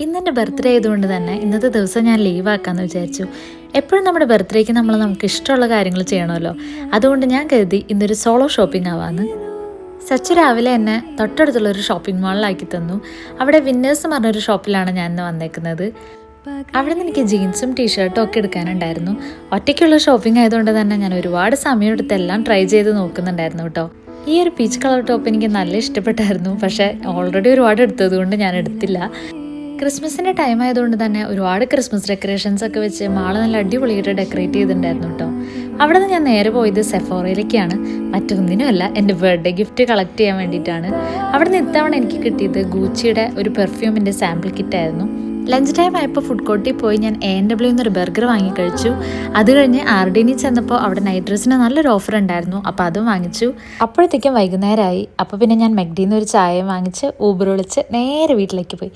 ഇന്നെന്റെ ബർത്ത്ഡേ ആയതുകൊണ്ട് തന്നെ ഇന്നത്തെ ദിവസം ഞാൻ ലീവ് ആക്കാമെന്ന് വിചാരിച്ചു. എപ്പോഴും നമ്മുടെ ബർത്ത്ഡേക്ക് നമ്മൾ നമുക്ക് ഇഷ്ടമുള്ള കാര്യങ്ങൾ ചെയ്യണമല്ലോ. അതുകൊണ്ട് ഞാൻ കരുതി ഇന്നൊരു സോളോ ഷോപ്പിംഗ് ആവാന്ന് സച്ച് രാവിലെ എന്നെ തൊട്ടടുത്തുള്ള ഒരു ഷോപ്പിംഗ് മാളിലാക്കി തന്നു. അവിടെ വിന്നേഴ്സ് എന്ന് പറഞ്ഞൊരു ഷോപ്പിലാണ് ഞാൻ ഇന്ന് വന്നേക്കുന്നത്. അവിടെ നിന്ന് എനിക്ക് ജീൻസും ടീഷർട്ടും ഒക്കെ എടുക്കാനുണ്ടായിരുന്നു. ഒറ്റയ്ക്കുള്ള ഷോപ്പിംഗ് ആയതുകൊണ്ട് തന്നെ ഞാൻ ഒരുപാട് സമയം എടുത്ത് എല്ലാം ട്രൈ ചെയ്ത് നോക്കുന്നുണ്ടായിരുന്നു കേട്ടോ. ഈ ഒരു പീച്ച് കളർ ടോപ്പ് എനിക്ക് നല്ല ഇഷ്ടപ്പെട്ടായിരുന്നു. പക്ഷേ ഓൾറെഡി ഒരുപാട് എടുത്തത് കൊണ്ട് ഞാൻ എടുത്തില്ല. ക്രിസ്മസിന്റെ ടൈം ആയതുകൊണ്ട് തന്നെ ഒരുപാട് ക്രിസ്മസ് ഡെക്കറേഷൻസ് ഒക്കെ വെച്ച് മാള നല്ല അടിപൊളിയായിട്ട് ഡെക്കറേറ്റ് ചെയ്തിട്ടുണ്ടായിരുന്നു കേട്ടോ അവിടെ നിന്ന് ഞാൻ നേരെ പോയത് സെഫോറയിലേക്കാണ്. മറ്റൊന്നിനുമല്ല എന്റെ ബർത്ത്ഡേ ഗിഫ്റ്റ് കളക്ട് ചെയ്യാൻ വേണ്ടിയിട്ടാണ്. അവിടെ നിന്ന് ഇത്തവണ എനിക്ക് കിട്ടിയത് ഗൂച്ചിയുടെ ഒരു പെർഫ്യൂമിന്റെ സാമ്പിൾ കിറ്റായിരുന്നു ലഞ്ച് ടൈം ആയപ്പോൾ ഫുഡ് കോർട്ടിൽ പോയി ഞാൻ എ എൻ ഡബ്ല്യു എന്നൊരു ബർഗർ വാങ്ങി കഴിച്ചു. അത് കഴിഞ്ഞ് ആർ ചെന്നപ്പോൾ അവിടെ നൈറ്റ് ഡ്രസ്സിന് നല്ലൊരു ഓഫർ ഉണ്ടായിരുന്നു. അപ്പോൾ അതും വാങ്ങിച്ചു. അപ്പോഴത്തേക്കും വൈകുന്നേരമായി. അപ്പോൾ പിന്നെ ഞാൻ മെഗ്ഡിന്ന് ഒരു ചായ വാങ്ങിച്ച് ഊബർ വിളിച്ച് നേരെ വീട്ടിലേക്ക് പോയി.